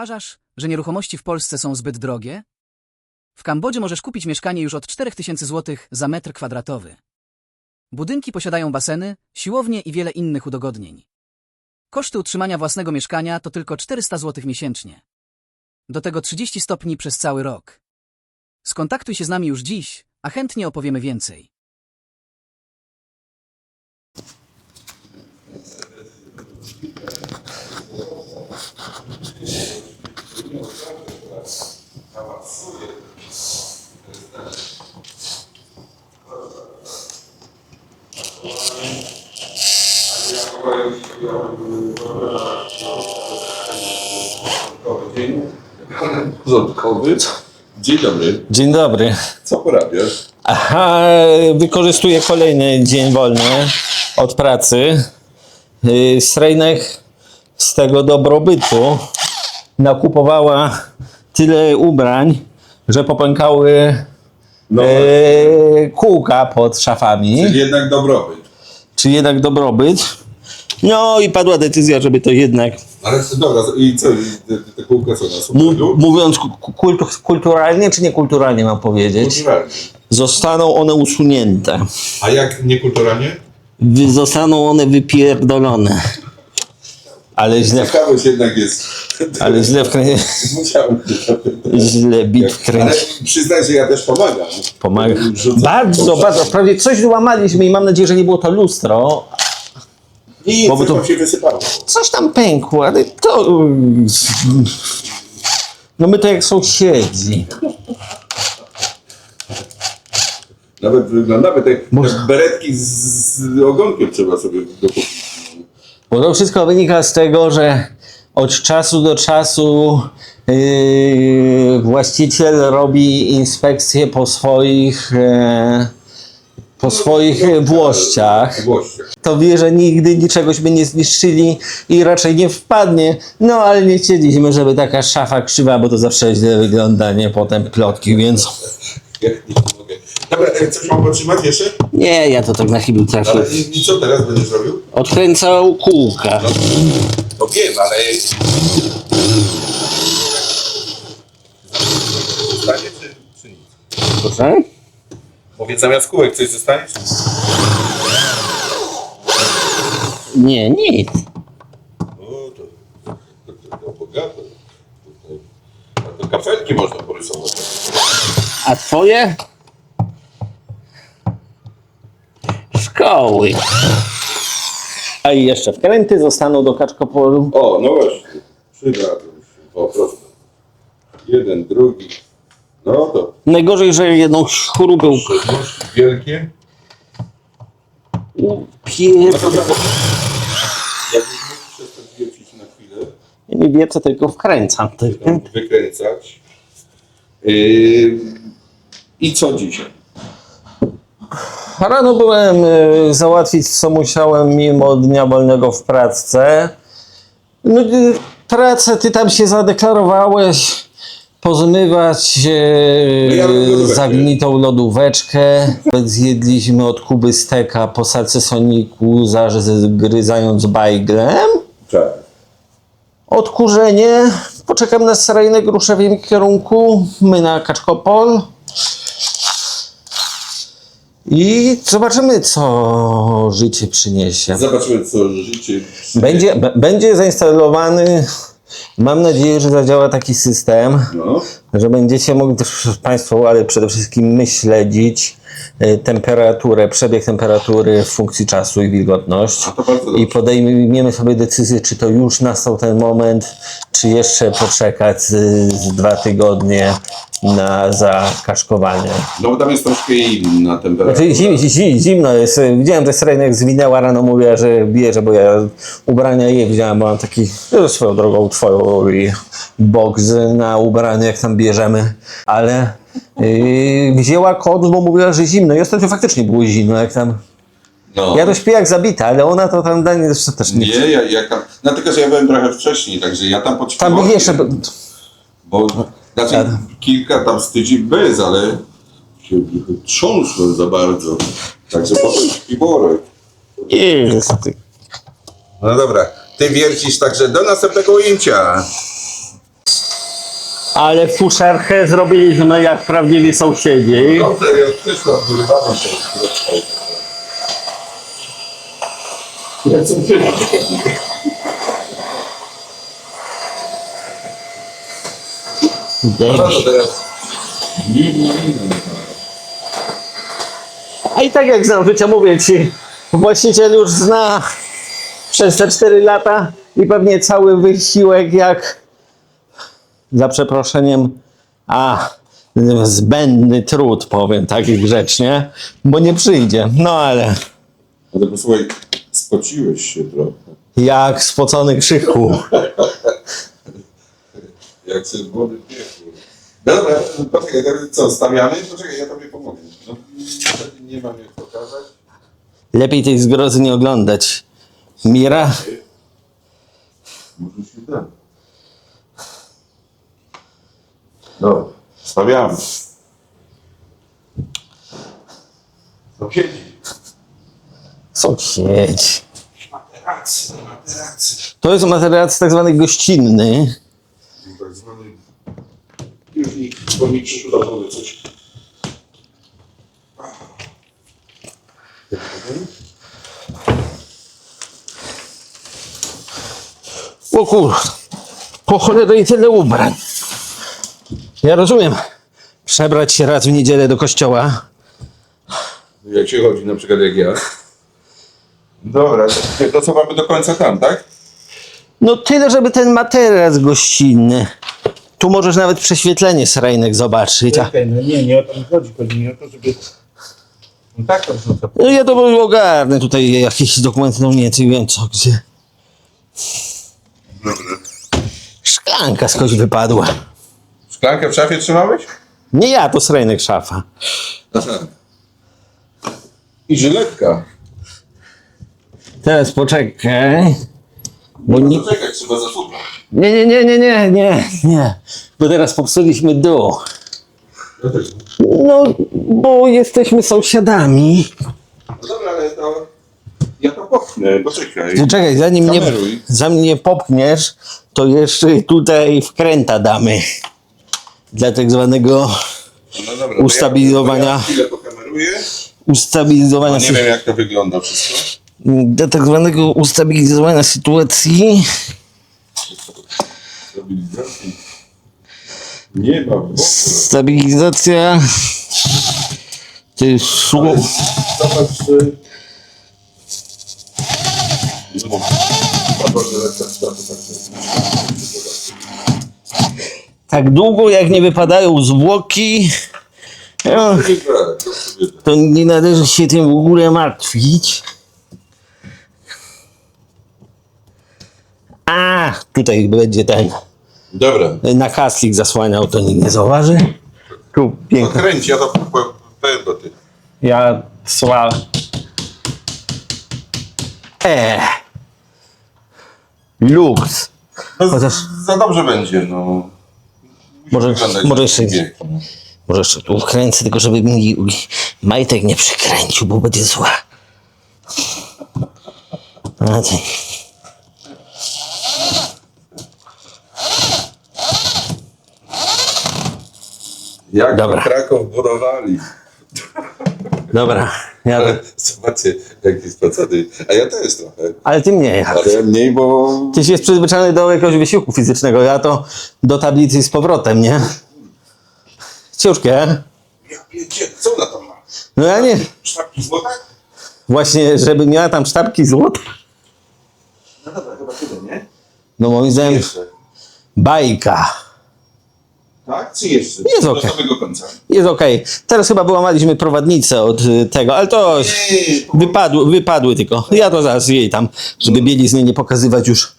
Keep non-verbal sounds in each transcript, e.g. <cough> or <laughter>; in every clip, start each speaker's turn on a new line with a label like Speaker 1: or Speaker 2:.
Speaker 1: Uważasz, że nieruchomości w Polsce są zbyt drogie? W Kambodży możesz kupić mieszkanie już od 4000 zł za metr kwadratowy. Budynki posiadają baseny, siłownie i wiele innych udogodnień. Koszty utrzymania własnego mieszkania to tylko 400 zł miesięcznie. Do tego 30 stopni przez cały rok. Skontaktuj się z nami już dziś, a chętnie opowiemy więcej.
Speaker 2: Dzień porządkowy. Dzień dobry.
Speaker 3: Dzień dobry.
Speaker 2: Co porabiasz?
Speaker 3: Aha, wykorzystuję kolejny dzień wolny od pracy. Yy, Srejnek z tego dobrobytu nakupowała tyle ubrań, że popękały
Speaker 2: No,
Speaker 3: yy, kółka pod szafami.
Speaker 2: czyli jednak dobrobyt.
Speaker 3: Czy jednak dobrobyt? No i padła decyzja, żeby to jednak,
Speaker 2: Ale dobra, i co? Te, te kółka co na
Speaker 3: mu-
Speaker 2: sufitu?
Speaker 3: mówiąc ku- kultu, kulturalnie czy niekulturalnie mam powiedzieć,
Speaker 2: Kulturalnie.
Speaker 3: zostaną one usunięte.
Speaker 2: A jak niekulturalnie?
Speaker 3: Zostaną one wypierdolone. Ale źle, w-
Speaker 2: Ciekawość jednak jest.
Speaker 3: ale <laughs> źle.
Speaker 2: Musiałem.
Speaker 3: źle bit
Speaker 2: Ale
Speaker 3: wkręcić.
Speaker 2: przyznaj, że ja też pomagam.
Speaker 3: Pomaga.
Speaker 2: Rzucam
Speaker 3: Bardzo, bardzo. Prawie coś wyłamaliśmy i mam nadzieję, że nie było to lustro.
Speaker 2: I
Speaker 3: Bo to-
Speaker 2: tam się wysypało?
Speaker 3: Coś tam pękło, ale to... No my to jak sąsiedzi.
Speaker 2: Nawet wygląda, nawet te, te beretki z, z ogonkiem trzeba sobie dokupić.
Speaker 3: Bo to wszystko wynika z tego, że od czasu do czasu yy, właściciel robi inspekcję po swoich, e, po swoich włościach. To wie, że nigdy niczegośmy nie zniszczyli i raczej nie wpadnie. No ale nie chcieliśmy, żeby taka szafa krzywa, bo to zawsze źle wygląda, nie? Potem plotki, więc
Speaker 2: nie mogę. Dobra, e, coś mam potrzymać jeszcze?
Speaker 3: nie, ja to tak na chwilę trafię.
Speaker 2: Ale i, i co teraz będziesz robił?
Speaker 3: Odkręcał kółka.
Speaker 2: No, wiem, ale... Zostanie czy, czy nic?
Speaker 3: Proszę?
Speaker 2: Mówię, zamiast kółek coś zostanie? Czy...
Speaker 3: Nie, nic.
Speaker 2: O, to, to, to, to bogato. Tutaj. A to kafelki można porysować.
Speaker 3: A twoje? Szkoły. A i jeszcze wkręty zostaną do kaczkopolu.
Speaker 2: O, no właśnie. Przydadzą się. O, proszę. Jeden, drugi. No to
Speaker 3: Najgorzej, że jedną
Speaker 2: przedności wielkie.
Speaker 3: upier...
Speaker 2: No to tak. Jakbyś mógł na chwilę.
Speaker 3: Ja nie wiercę, tylko wkręcam.
Speaker 2: tam wykręcać. Yy, I co dzisiaj?
Speaker 3: Rano byłem y, załatwić, co musiałem mimo dnia wolnego w pracce. No, y, pracę, ty tam się zadeklarowałeś pozmywać
Speaker 2: ja
Speaker 3: e,
Speaker 2: lodóweczkę.
Speaker 3: zagnitą lodóweczkę. Zjedliśmy od Kuby steka po salcesoniku, zagryzając bajglem.
Speaker 2: Tak.
Speaker 3: Odkurzenie. Poczekam na seryjne grusze w jej kierunku. My na Kaczkopol. I zobaczymy, co życie przyniesie.
Speaker 2: Zobaczymy, co życie.
Speaker 3: Będzie, b- będzie zainstalowany, mam nadzieję, że zadziała taki system,
Speaker 2: No.
Speaker 3: że będziecie mogli też Państwo, ale przede wszystkim my śledzić temperaturę, przebieg temperatury w funkcji czasu i wilgotność. I podejmiemy sobie decyzję, czy to już nastał ten moment, czy jeszcze poczekać y, z dwa tygodnie na zakaszkowanie.
Speaker 2: No bo tam jest troszkę inna temperatura.
Speaker 3: Znaczy, zim, zim, zimno jest. Widziałem, że Srenek zwinęła rano, mówiła, że bierze, bo ja ubrania jej wziąłem, bo mam taki no, swoją drogą twoją i box na ubrania, jak tam bierzemy, ale yy, wzięła kod, bo mówiła, że zimno i ostatnio faktycznie było zimno, jak tam.
Speaker 2: No.
Speaker 3: Ja to śpię jak zabita, ale ona to tam danie też, też nie.
Speaker 2: Nie, ja, ja tam. No tylko, że ja byłem trochę wcześniej, także ja tam
Speaker 3: Tam
Speaker 2: poćwiczyłem.
Speaker 3: by jeszcze.
Speaker 2: Bo znaczy, kilka tam stydzi bez, ale się trząsłem za bardzo. Także potem śpiworek.
Speaker 3: Jest.
Speaker 2: No dobra, ty wiercisz, także do następnego ujęcia.
Speaker 3: Ale fuszerkę zrobiliśmy jak prawdziwi sąsiedzi.
Speaker 2: No nie.
Speaker 3: A i tak jak znam życie, mówię ci, właściciel już zna przez te 4 lata i pewnie cały wysiłek jak za przeproszeniem, a zbędny trud, powiem tak grzecznie, bo nie przyjdzie. No ale
Speaker 2: Ale posłuchaj, spociłeś się trochę.
Speaker 3: jak spocony krzyku.
Speaker 2: Jak się wody piekło. Dobra, poczekaj, teraz co, stawiamy? Poczekaj, ja tobie pomogę. No, nie mam jak pokazać.
Speaker 3: Lepiej tej zgrozy nie oglądać. Mira,
Speaker 2: Może się da. Dobra, stawiamy. Sąsiedzi.
Speaker 3: sąsiedź.
Speaker 2: Materacy, materacy.
Speaker 3: To jest materac tak zwany gościnny.
Speaker 2: Tak zwany... Już mi, bo mi przyszło do głowy coś.
Speaker 3: O kur... Po cholerę i tyle ubrań. Ja rozumiem. Przebrać się raz w niedzielę do kościoła.
Speaker 2: Jak się chodzi, na przykład jak ja. Dobra, to, co mamy do końca tam, tak?
Speaker 3: No tyle, żeby ten materac gościnny. Tu możesz nawet prześwietlenie srajnek zobaczyć. A...
Speaker 4: Czekaj, no nie, nie o to mi chodzi. Chodzi mi o to, żeby... No tak to wrzucę.
Speaker 3: No ja to ogarnę tutaj jakieś dokumenty, no nie wiem co, gdzie.
Speaker 2: Dobra.
Speaker 3: Szklanka skądś wypadła.
Speaker 2: Szklankę w szafie trzymałeś?
Speaker 3: Nie ja, to srajnek szafa.
Speaker 2: Aha. I żyletka.
Speaker 3: Teraz poczekaj. Bo nie,
Speaker 2: No czekaj, trzeba
Speaker 3: nie, nie, nie, nie, nie, nie, nie. Bo teraz popsuliśmy dół. No, bo jesteśmy sąsiadami.
Speaker 2: No dobra, ale to... Ja to popchnę, poczekaj.
Speaker 3: Ty Czekaj, zanim mnie,
Speaker 2: Kameruj.
Speaker 3: zanim mnie popchniesz, to jeszcze tutaj wkręta damy. Dla tak zwanego
Speaker 2: No dobra, to
Speaker 3: Ustabilizowania.
Speaker 2: Ja, to ja chwilę pokameruję.
Speaker 3: ustabilizowania,
Speaker 2: No nie
Speaker 3: sy-
Speaker 2: wiem jak to wygląda wszystko.
Speaker 3: dla tak zwanego ustabilizowania sytuacji.
Speaker 2: Stabilizacji. Nie ma w ogóle.
Speaker 3: Stabilizacja. Ty słowo.
Speaker 2: Zobacz, czy... No, tak.
Speaker 3: Tak długo jak nie wypadają zwłoki, no,
Speaker 2: to
Speaker 3: nie należy się tym w ogóle martwić. A, tutaj będzie ten.
Speaker 2: Dobra,
Speaker 3: Na kaslik zasłaniał, to nikt nie zauważy. Tu pięknie.
Speaker 2: kręć, ja to powiem do ty.
Speaker 3: Ja sła. E. Lux.
Speaker 2: No,
Speaker 3: Chociaż-
Speaker 2: Za dobrze będzie, no.
Speaker 3: Może- może jeszcze-. Może jeszcze tu wkręcę, tylko żeby mi majtek nie przykręcił, bo będzie zła. Ty.
Speaker 2: Jak
Speaker 3: Dobra.
Speaker 2: Kraków budowali.
Speaker 3: Dobra, ja
Speaker 2: Ale zobaczcie, jaki spacony. A ja też trochę.
Speaker 3: ale ty mniej.
Speaker 2: Ale ja mniej, bo...
Speaker 3: Tyś jest przyzwyczajony do jakiegoś wysiłku fizycznego, ja to do tablicy z powrotem, nie? Ciężkie.
Speaker 2: Ja co ona tam ma?
Speaker 3: No ja nie.
Speaker 2: Sztabki złota?
Speaker 3: Właśnie, żeby miała tam sztabki złota.
Speaker 2: No dobra, chyba tyle, nie?
Speaker 3: No moim zdaniem
Speaker 2: Jeszcze.
Speaker 3: bajka.
Speaker 2: Tak? Czy jeszcze?
Speaker 3: Jest
Speaker 2: Do
Speaker 3: okej.
Speaker 2: samego końca.
Speaker 3: Jest okej. Teraz chyba wyłamaliśmy prowadnicę od y, tego, ale to wypadły, wypadły tylko. Ja to zaraz jej tam, żeby bielizny nie pokazywać już,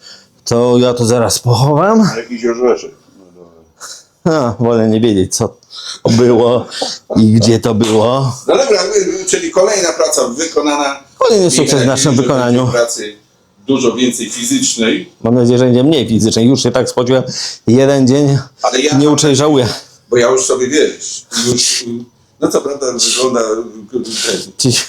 Speaker 3: to ja to zaraz pochowam.
Speaker 2: Jakiś orzeszek.
Speaker 3: A, wolę nie wiedzieć, co to było i gdzie to było.
Speaker 2: No dobra, y, czyli kolejna praca wykonana.
Speaker 3: Kolejny sukces w naszym wykonaniu.
Speaker 2: Pracy dużo więcej fizycznej,
Speaker 3: Mam nadzieję, że będzie mniej fizycznie. Już się tak spodziewałem. Jeden dzień
Speaker 2: ale ja,
Speaker 3: nie uczę, żałuję.
Speaker 2: bo ja już sobie wiesz, już, no co prawda wygląda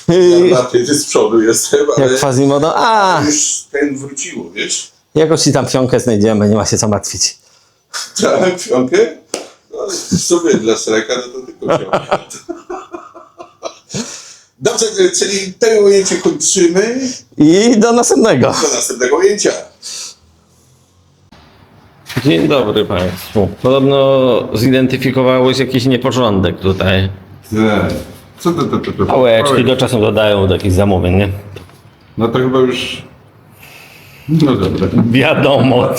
Speaker 2: ten, ja bardziej z przodu jestem, ale
Speaker 3: Jak Quasimodo. A,
Speaker 2: już ten wróciło, wiesz?
Speaker 3: jakoś ci tam fionkę znajdziemy, nie ma się co martwić.
Speaker 2: Tak, piątkę? No, w sumie dla Sreka no to tylko się <laughs> Dobrze, czyli to ujęcie kończymy.
Speaker 3: I do następnego.
Speaker 2: Do następnego ujęcia.
Speaker 3: Dzień dobry Państwu. Podobno zidentyfikowałeś jakiś nieporządek tutaj.
Speaker 2: Tak. Co to, to, to, to?
Speaker 3: Pałeczki do czasu dodają do jakichś zamówień, nie?
Speaker 2: No to chyba już... No dobra.
Speaker 3: Wiadomo. <laughs>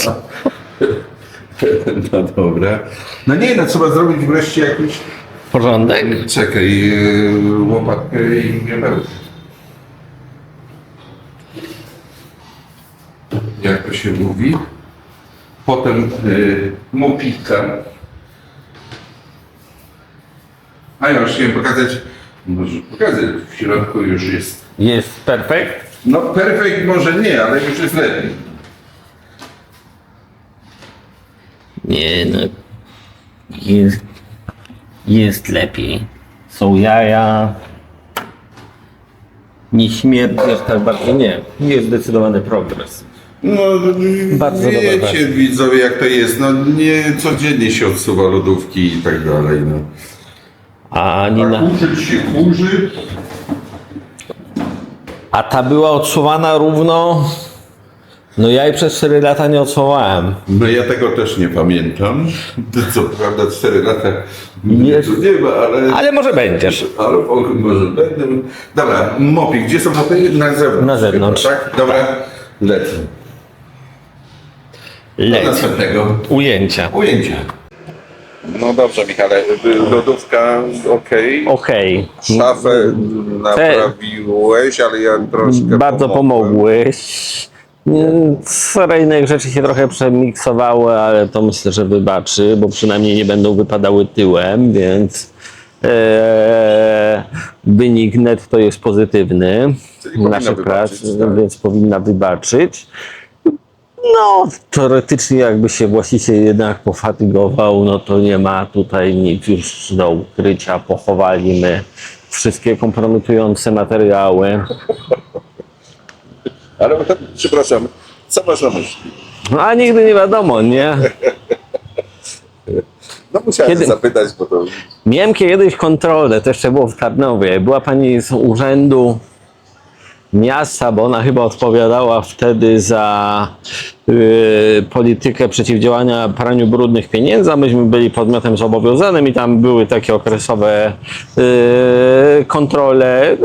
Speaker 2: No dobra. No nie, no trzeba zrobić wreszcie jakiś...
Speaker 3: Porządek?
Speaker 2: Czekaj, yy, łopatkę i miotełkę. Jak to się mówi? Potem yy, mopika. A ja już chciałem pokazać, może pokazać, w środku już jest.
Speaker 3: Jest perfekt?
Speaker 2: No perfekt może nie, ale już jest lepiej.
Speaker 3: Nie, no. Jest, jest lepiej. Są jaja. Nie śmierdzi aż tak bardzo, nie. Jest zdecydowany progres.
Speaker 2: No,
Speaker 3: Bardzo dobra
Speaker 2: wiecie
Speaker 3: wersja.
Speaker 2: widzowie jak to jest, no nie codziennie się odsuwa lodówki i tak dalej, no.
Speaker 3: A, nie
Speaker 2: A
Speaker 3: na...
Speaker 2: kurzyć się kurzy,
Speaker 3: A ta była odsuwana równo. No ja jej przez 4 lata nie odsuwałem.
Speaker 2: No ja tego też nie pamiętam. Co prawda 4 lata
Speaker 3: Jest.
Speaker 2: tu nie ma, ale...
Speaker 3: Ale może będziesz.
Speaker 2: Ale może będę... Dobra, mopy, gdzie są mopy? Na zewnątrz.
Speaker 3: Na zewnątrz.
Speaker 2: chyba, Tak? Dobra, lecę. Do
Speaker 3: Leć.
Speaker 2: następnego
Speaker 3: Ujęcia.
Speaker 2: ujęcia. No dobrze Michale, lodówka okej.
Speaker 3: Okej.
Speaker 2: Szafę naprawiłeś, ale ja troszkę
Speaker 3: Bardzo
Speaker 2: pomogłem.
Speaker 3: pomogłeś. Seryjnych rzeczy się trochę przemiksowały, ale to myślę, że wybaczy, bo przynajmniej nie będą wypadały tyłem, więc e, wynik netto jest pozytywny naszych prac,
Speaker 2: tak.
Speaker 3: więc powinna wybaczyć. No, teoretycznie jakby się właściciel jednak pofatygował, no to nie ma tutaj nic już do ukrycia. Pochowaliśmy wszystkie kompromitujące materiały.
Speaker 2: Ale przepraszam, co masz na myśli?
Speaker 3: No, a nigdy nie wiadomo, nie?
Speaker 2: No musiałem
Speaker 3: Kiedy-
Speaker 2: zapytać, bo to...
Speaker 3: Miałem kiedyś kontrolę, to jeszcze było w Tarnowie. Była pani z urzędu miasta, bo ona chyba odpowiadała wtedy za y, politykę przeciwdziałania praniu brudnych pieniędzy, a myśmy byli podmiotem zobowiązanym i tam były takie okresowe y, kontrole, y,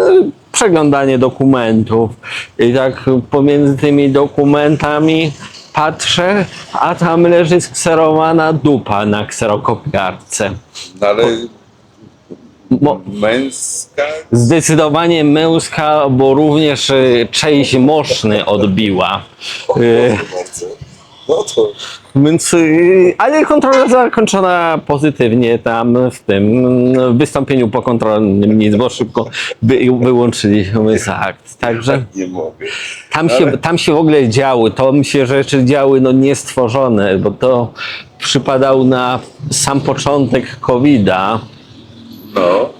Speaker 3: przeglądanie dokumentów. I tak pomiędzy tymi dokumentami patrzę, a tam leży skserowana dupa na kserokopiarce.
Speaker 2: No ale
Speaker 3: Mo-
Speaker 2: męska...
Speaker 3: Zdecydowanie męska, bo również y, część moszny odbiła.
Speaker 2: Bardzo. No to...
Speaker 3: Więc, y, ale kontrola zakończona pozytywnie tam w tym wystąpieniu pokontrolnym nic, bo szybko wy, wyłączyliśmy z akt. Także
Speaker 2: Nie mogę.
Speaker 3: tam się, tam się w ogóle działy, to się rzeczy działy no niestworzone, bo to przypadał na sam początek COVID-a.
Speaker 2: No.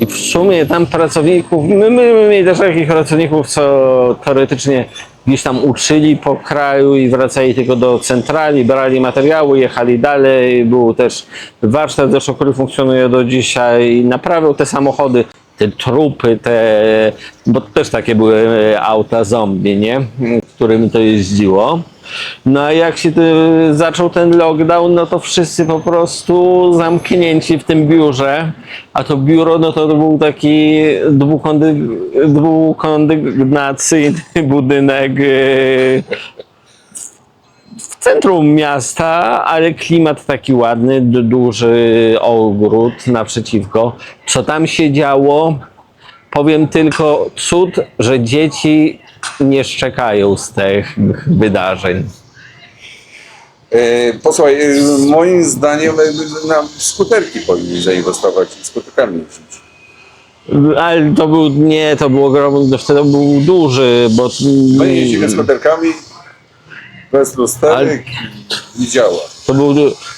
Speaker 3: I w sumie tam pracowników, my, my, my mieli też takich pracowników, co teoretycznie gdzieś tam uczyli po kraju i wracali tylko do centrali, brali materiały, jechali dalej. Był też warsztat zresztą, który funkcjonuje do dzisiaj, naprawiał te samochody, te trupy, te, bo też takie były auta zombie, nie? Którymi to jeździło. No a jak się y, zaczął ten lockdown, no to wszyscy po prostu zamknięci w tym biurze, a to biuro, no to był taki dwukondy, dwukondygnacyjny budynek w centrum miasta, ale klimat taki ładny, du- duży ogród naprzeciwko. Co tam się działo? Powiem tylko cud, że dzieci nie szczekają z tych wydarzeń.
Speaker 2: E, posłuchaj, e, moim zdaniem e, na skuterki powinni zainwestować i skuterkami.
Speaker 3: Ale to był, nie, to był ogromny, wtedy był duży, bo...
Speaker 2: My jeździmy skuterkami bez lusterek i, i działa.
Speaker 3: To był,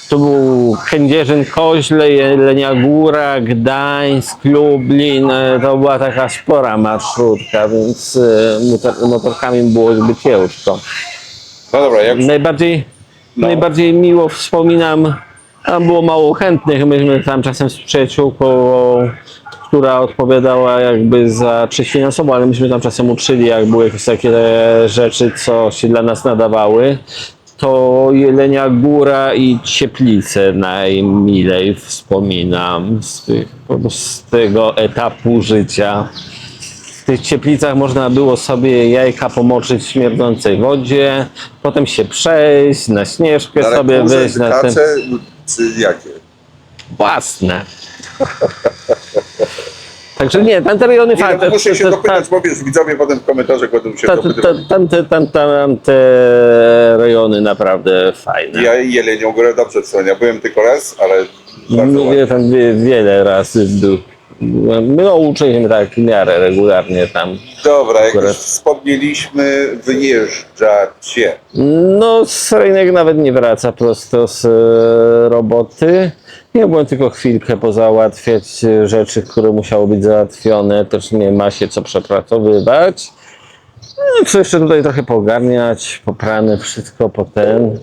Speaker 3: to był Kędzierzyn, Koźle, Jelenia Góra, Gdańsk, Lublin. To była taka spora marszrutka, więc motor, motorkami było zbyt ciężko.
Speaker 2: No dobra, jak
Speaker 3: Najbardziej,
Speaker 2: No.
Speaker 3: najbardziej miło wspominam Tam było mało chętnych. Myśmy tam czasem z przyjaciółką, która odpowiadała jakby za część finansową, ale myśmy tam czasem uczyli, jak były jakieś takie rzeczy, co się dla nas nadawały. To Jelenia Góra i Cieplice najmilej wspominam z, tych, z tego etapu życia. W tych cieplicach można było sobie jajka pomoczyć w śmierdzącej wodzie, potem się przejść, na śnieżkę
Speaker 2: Ale
Speaker 3: sobie wyjść na ten
Speaker 2: czy jakie?
Speaker 3: własne. <laughs> Także nie, tamte rejony
Speaker 2: Nie, no,
Speaker 3: fajne.
Speaker 2: muszę się dopytać, bo wiesz, widzowie potem w komentarzach będą się
Speaker 3: ta- ta- Tamte, tam, tamte rejony naprawdę fajne.
Speaker 2: Ja Jelenią Górę dobrze wspomniałem. Byłem tylko raz, ale
Speaker 3: No, ja tam wie, wiele razy był. My uczyliśmy tak w miarę regularnie tam.
Speaker 2: Dobra, jak już wspomnieliśmy, wyjeżdżacie.
Speaker 3: No, Srejnek nawet nie wraca prosto z e, roboty. Ja byłem tylko chwilkę pozałatwiać e, rzeczy, które musiały być załatwione. Też nie ma się co przepracowywać. No, co jeszcze tutaj trochę pogarniać, poprane wszystko potem.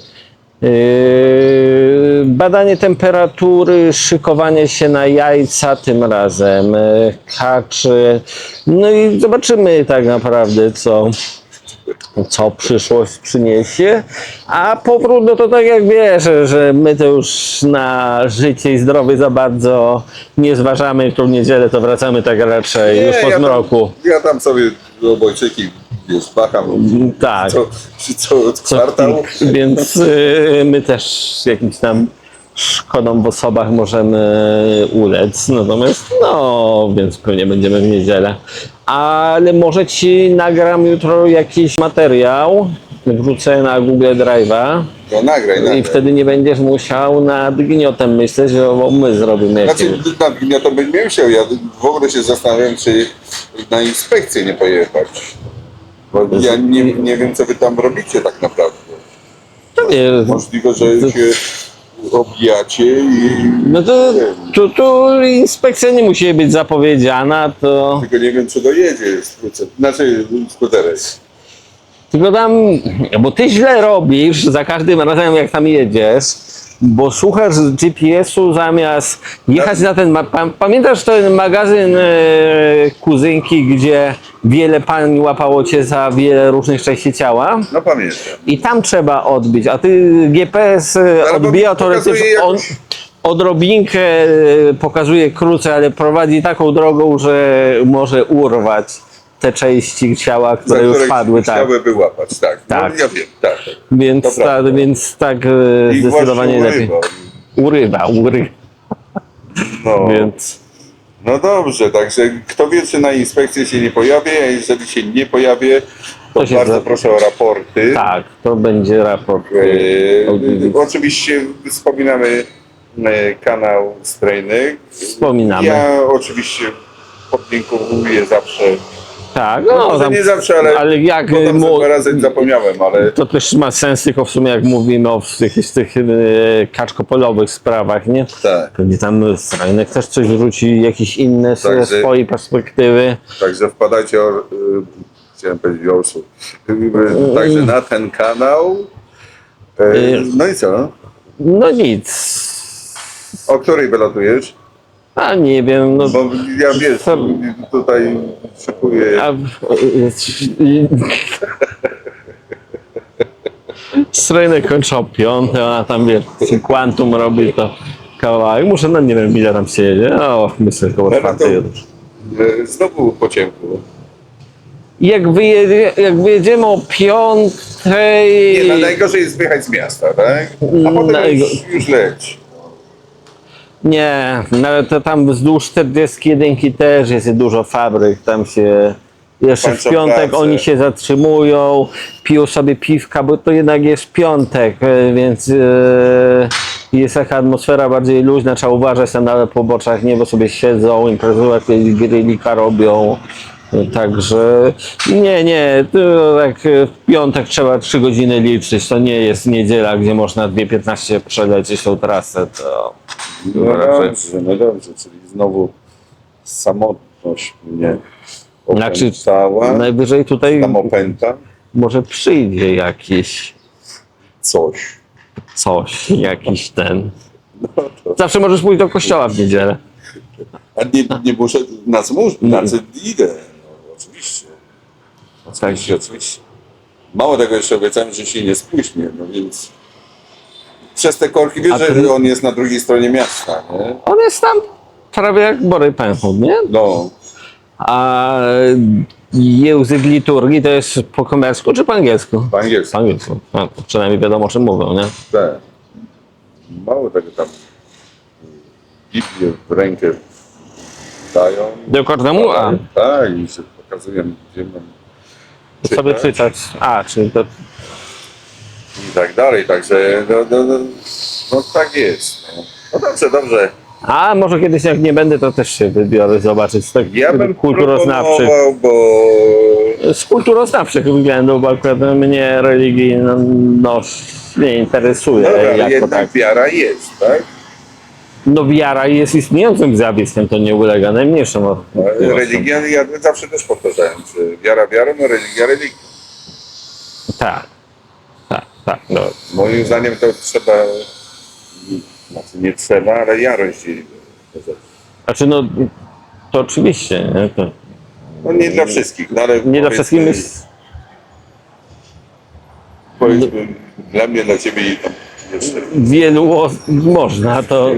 Speaker 3: Yy, badanie temperatury, szykowanie się na jajca tym razem, yy, kaczy. No i zobaczymy tak naprawdę, co, co przyszłość przyniesie. A powrót, no to tak jak wiesz, że- my to już na życie i zdrowie za bardzo nie zważamy. Tu w niedzielę to wracamy tak raczej już po
Speaker 2: ja
Speaker 3: zmroku.
Speaker 2: Tam, ja tam sobie obojczyki, wiesz, bacham
Speaker 3: Tak.
Speaker 2: co, co kwartał.
Speaker 3: Więc y, my też jakimś tam szkodą w osobach możemy ulec. Natomiast no, więc pewnie będziemy w niedzielę. Ale może ci nagram jutro jakiś materiał. Wrzucę na Google Drive'a
Speaker 2: No nagraj, nagraj.
Speaker 3: i wtedy nie będziesz musiał nad gniotem myśleć, że my zrobimy jakieś.
Speaker 2: Znaczy, nad gniotą bym nie musiał. Ja w ogóle się zastanawiam, czy na inspekcję nie pojechać. Bo ja nie, nie wiem, co wy tam robicie tak naprawdę.
Speaker 3: Nie,
Speaker 2: Możliwe, że się obijacie i
Speaker 3: No to, to, to inspekcja nie musi być zapowiedziana, to
Speaker 2: tylko nie wiem, czy dojedzie skrócę. Znaczy skuterek.
Speaker 3: Tylko tam, bo ty źle robisz za każdym razem, jak tam jedziesz, bo słuchasz GPS-u zamiast jechać na ten. Pamiętasz ten magazyn e, kuzynki, gdzie wiele pań łapało cię za wiele różnych części ciała?
Speaker 2: No pamiętam.
Speaker 3: I tam trzeba odbić, a ty GPS e, odbija
Speaker 2: pokazuje
Speaker 3: teoretycznie. On, odrobinkę e, pokazuje krócej, ale prowadzi taką drogą, że może urwać te części ciała, które już padły. Tak.
Speaker 2: chciałyby łapać, tak.
Speaker 3: Tak.
Speaker 2: No, ja wiem, tak.
Speaker 3: Więc,
Speaker 2: To
Speaker 3: ta,
Speaker 2: prawda.
Speaker 3: więc tak e,
Speaker 2: I
Speaker 3: zdecydowanie
Speaker 2: właśnie
Speaker 3: lepiej.
Speaker 2: urywa.
Speaker 3: Urywa, urywa.
Speaker 2: No. <laughs>
Speaker 3: Więc
Speaker 2: no dobrze, także kto wie, czy na inspekcję się nie pojawi, a jeżeli się nie pojawi, to,
Speaker 3: To się
Speaker 2: bardzo
Speaker 3: za-
Speaker 2: proszę o raporty.
Speaker 3: tak, to będzie raport.
Speaker 2: E,
Speaker 3: e,
Speaker 2: oczywiście wspominamy e, kanał Strejny.
Speaker 3: Wspominamy.
Speaker 2: Ja oczywiście podlinkowuję zawsze.
Speaker 3: Tak,
Speaker 2: No,
Speaker 3: no,
Speaker 2: może
Speaker 3: tam,
Speaker 2: nie zawsze, ale,
Speaker 3: ale jak
Speaker 2: bo tam
Speaker 3: mu,
Speaker 2: mu... razy zapomniałem, ale
Speaker 3: to też ma sens, tylko w sumie jak mówimy o jakichś tych e, kaczkopolowych sprawach, nie?
Speaker 2: tak.
Speaker 3: Pewnie tam Strajnek też coś wrzuci, jakieś inne
Speaker 2: Także-
Speaker 3: swojej perspektywy.
Speaker 2: Także wpadajcie, o, y, chciałem powiedzieć Orsu, Y, także na ten kanał. Y, no i co?
Speaker 3: No nic.
Speaker 2: O której wylatujesz?
Speaker 3: A nie wiem, no.
Speaker 2: Bo ja wiesz,
Speaker 3: Co?
Speaker 2: tutaj szykuję.
Speaker 3: A, Strojnek kończy o piąte, ona tam wie, Quantum robi to kawałek. Muszę, no nie wiem ile tam się jedzie. O, myślę, że koło
Speaker 2: No to,
Speaker 3: czwartej.
Speaker 2: y, znowu po ciemku.
Speaker 3: Jak, wyjedzie, jak wyjedziemy o piątej...
Speaker 2: Nie, no najgorzej jest wyjechać z miasta, tak? A potem
Speaker 3: Najgo-
Speaker 2: już, już leć.
Speaker 3: Nie, nawet to tam wzdłuż 41 też jest dużo fabryk, tam się jeszcze w piątek
Speaker 2: pracę.
Speaker 3: oni się zatrzymują, piją sobie piwka, bo to jednak jest piątek, e, więc e, jest taka atmosfera bardziej luźna, trzeba uważać tam na poboczach, nie, bo sobie siedzą, imprezują, jakieś grillika robią. Także nie, nie, to jak e, w piątek trzeba 3 godziny liczyć, to nie jest niedziela, gdzie można 2.15 przelecieć tą trasę, to
Speaker 2: No
Speaker 3: raczej-
Speaker 2: dobrze, no dobrze, czyli znowu samotność mnie
Speaker 3: Znaczy,
Speaker 2: opętała.
Speaker 3: Najwyżej tutaj może przyjdzie jakiś
Speaker 2: coś.
Speaker 3: coś, jakiś ten. Zawsze możesz pójść do kościoła w niedzielę.
Speaker 2: A nie, nie muszę, na co na co idę. No, oczywiście. Mało tego jeszcze obiecałem, że się nie spóźnię, no więc przez te korki wiesz,
Speaker 3: A
Speaker 2: że on jest na drugiej stronie miasta, nie?
Speaker 3: On jest tam prawie jak Bory Pęchut, nie?
Speaker 2: No,
Speaker 3: A język liturgii to jest po komersku czy po angielsku?
Speaker 2: po angielsku.
Speaker 3: Po angielsku. No, to przynajmniej wiadomo o czym mówią, nie?
Speaker 2: Tak. Mało tego tam Biblię w rękę dają.
Speaker 3: Do każdemu? A,
Speaker 2: Tak, i się pokazują, gdzie mam
Speaker 3: sobie
Speaker 2: czytać.
Speaker 3: A, czyli to...
Speaker 2: i tak dalej, także no, no, no, no tak jest. No. no dobrze, dobrze.
Speaker 3: A, może kiedyś jak nie będę, to też się wybiorę zobaczyć z tak
Speaker 2: Ja bym
Speaker 3: kulturoznawczych.
Speaker 2: proponował, bo
Speaker 3: Z kulturoznawczych względów, bo akurat mnie religijność nie interesuje.
Speaker 2: dobra, ale
Speaker 3: jako
Speaker 2: jednak
Speaker 3: tak.
Speaker 2: wiara jest, tak?
Speaker 3: No wiara jest istniejącym zjawiskiem, to nie ulega najmniejszym
Speaker 2: No. Religia, ja zawsze też powtarzałem, że wiara wiarą, no religia religia.
Speaker 3: Tak, tak, tak. No.
Speaker 2: Moim zdaniem to trzeba, znaczy nie trzeba, ale ja rozdzieliłem.
Speaker 3: Znaczy no, to oczywiście, nie? To
Speaker 2: No nie dla wszystkich, no ale
Speaker 3: nie dla wszystkich jest...
Speaker 2: Powiedzmy, dla mnie, dla ciebie i tam
Speaker 3: Wielu można, to...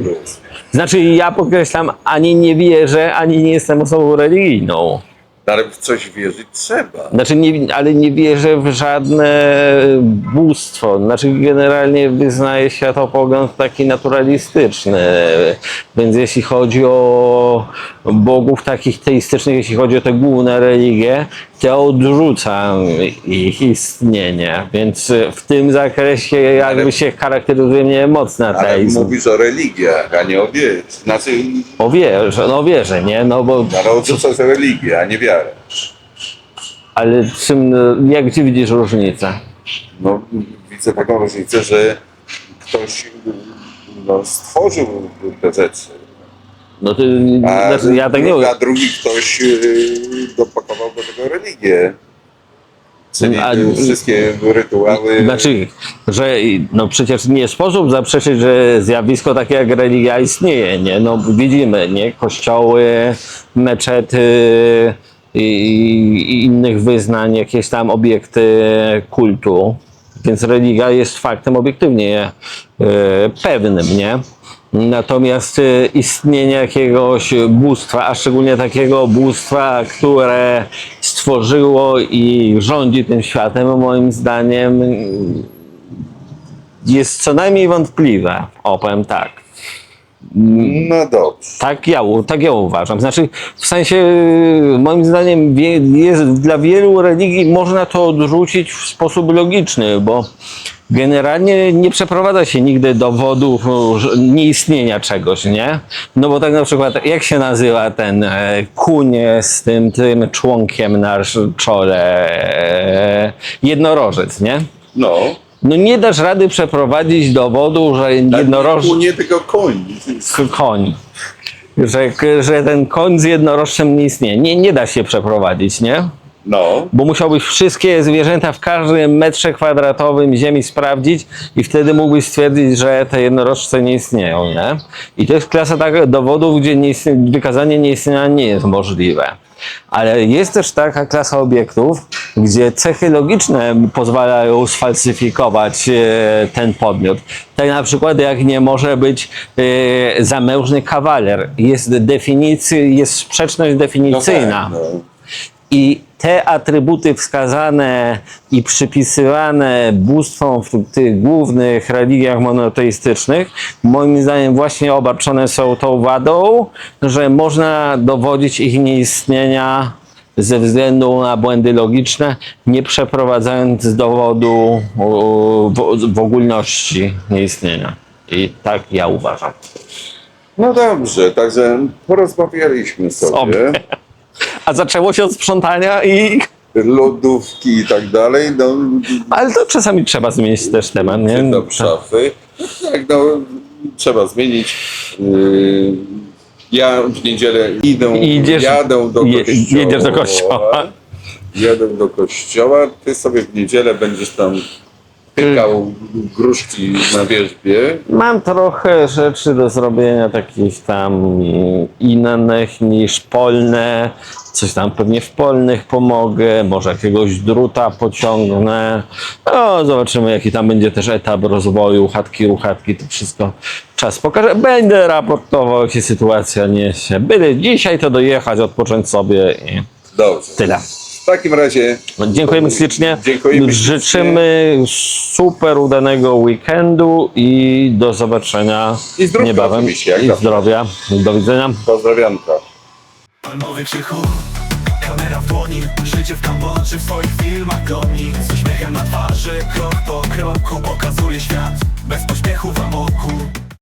Speaker 3: Znaczy ja podkreślam, ani nie wierzę, ani nie jestem osobą religijną.
Speaker 2: Ale w coś wierzyć trzeba.
Speaker 3: Znaczy, nie, ale nie wierzę w żadne bóstwo. Znaczy, generalnie wyznaję światopogląd taki naturalistyczny. Więc jeśli chodzi o bogów takich teistycznych, jeśli chodzi o te główne religie, to odrzucam ich istnienie. Więc w tym zakresie jakby
Speaker 2: Ale-
Speaker 3: się charakteryzuje mnie mocny
Speaker 2: Ale
Speaker 3: ateizm.
Speaker 2: mówisz o religiach, a nie o wierze. Znaczy,
Speaker 3: O wierzę, no wierzę, nie? No bo,
Speaker 2: ale odrzucasz religię, a nie wiarę.
Speaker 3: Ale czym, jak ty widzisz różnicę?
Speaker 2: No, widzę taką różnicę, że ktoś no, stworzył te rzeczy,
Speaker 3: No to,
Speaker 2: a,
Speaker 3: znaczy, ja tak nie mówię.
Speaker 2: a drugi ktoś yy, dopakował do tego religię. Czyli
Speaker 3: A-
Speaker 2: yy, wszystkie rytuały.
Speaker 3: Znaczy, że no przecież nie sposób zaprzeczyć, że zjawisko takie jak religia istnieje, nie? No widzimy, nie? Kościoły, meczety i, innych wyznań, jakieś tam obiekty kultu. Więc religia jest faktem obiektywnie e, pewnym, nie? Natomiast e, istnienie jakiegoś bóstwa, a szczególnie takiego bóstwa, które stworzyło i rządzi tym światem, moim zdaniem jest co najmniej wątpliwe. O, powiem tak.
Speaker 2: No dobrze.
Speaker 3: Tak ja, tak ja uważam. Znaczy, w sensie, moim zdaniem, jest, dla wielu religii można to odrzucić w sposób logiczny, bo generalnie nie przeprowadza się nigdy dowodów że nieistnienia czegoś, nie? No bo tak na przykład, jak się nazywa ten e, kuń z tym, tym członkiem na czole? E, jednorożec, nie?
Speaker 2: No.
Speaker 3: No nie dasz rady przeprowadzić dowodu, że jednorożec
Speaker 2: Nie tylko koń.
Speaker 3: koń. Że, że ten koń z jednorożcem nie istnieje. Nie, nie da się przeprowadzić, nie?
Speaker 2: No.
Speaker 3: Bo musiałbyś wszystkie zwierzęta w każdym metrze kwadratowym ziemi sprawdzić i wtedy mógłbyś stwierdzić, że te jednorożce nie istnieją, nie? I to jest klasa tak dowodów, gdzie nie istnie, wykazanie nieistnienia nie jest możliwe. Ale jest też taka klasa obiektów, gdzie cechy logiczne pozwalają sfalsyfikować e, ten podmiot. Tak na przykład jak nie może być e, zamężny kawaler. Jest definicji, jest sprzeczność
Speaker 2: No
Speaker 3: definicyjna.
Speaker 2: tak, no.
Speaker 3: I te atrybuty wskazane i przypisywane bóstwom w tych głównych religiach monoteistycznych, moim zdaniem właśnie obarczone są tą wadą, że można dowodzić ich nieistnienia ze względu na błędy logiczne, nie przeprowadzając dowodu w ogólności nieistnienia. I tak ja uważam.
Speaker 2: No dobrze, także porozmawialiśmy sobie.
Speaker 3: Sobie. A zaczęło się od sprzątania i...
Speaker 2: Lodówki i tak dalej. No,
Speaker 3: Ale to czasami trzeba zmienić też temat, nie?
Speaker 2: do szafy. Tak, no, trzeba zmienić. Yy, ja w niedzielę idę,
Speaker 3: Idziesz-
Speaker 2: jadę do
Speaker 3: je-
Speaker 2: kościoła.
Speaker 3: jedziesz do kościoła.
Speaker 2: Jadę do kościoła, ty sobie w niedzielę będziesz tam gruszki na wierzbie.
Speaker 3: Mam trochę rzeczy do zrobienia takich tam innych niż polne. Coś tam pewnie w polnych pomogę, może jakiegoś druta pociągnę. No, zobaczymy jaki tam będzie też etap rozwoju, chatki, ruchatki, to wszystko czas pokaże. Będę raportował, jak się sytuacja niesie. Byle dzisiaj to dojechać, odpocząć sobie i
Speaker 2: Dobrze.
Speaker 3: tyle.
Speaker 2: W takim razie
Speaker 3: No, Dziękujemy ślicznie.
Speaker 2: Dziękujemy
Speaker 3: Życzymy super udanego weekendu i do zobaczenia
Speaker 2: I zdrówka
Speaker 3: niebawem.
Speaker 2: oczywiście, jak
Speaker 3: I
Speaker 2: zawsze.
Speaker 3: zdrowia. Do widzenia.
Speaker 2: pozdrawianka.
Speaker 5: Palmowy krzychu, kamera w dłoni Życie w Kambodży w swoich filmach goni Z uśmiechem na twarzy, krok po kroku Pokazuje świat, bez pośpiechu w amoku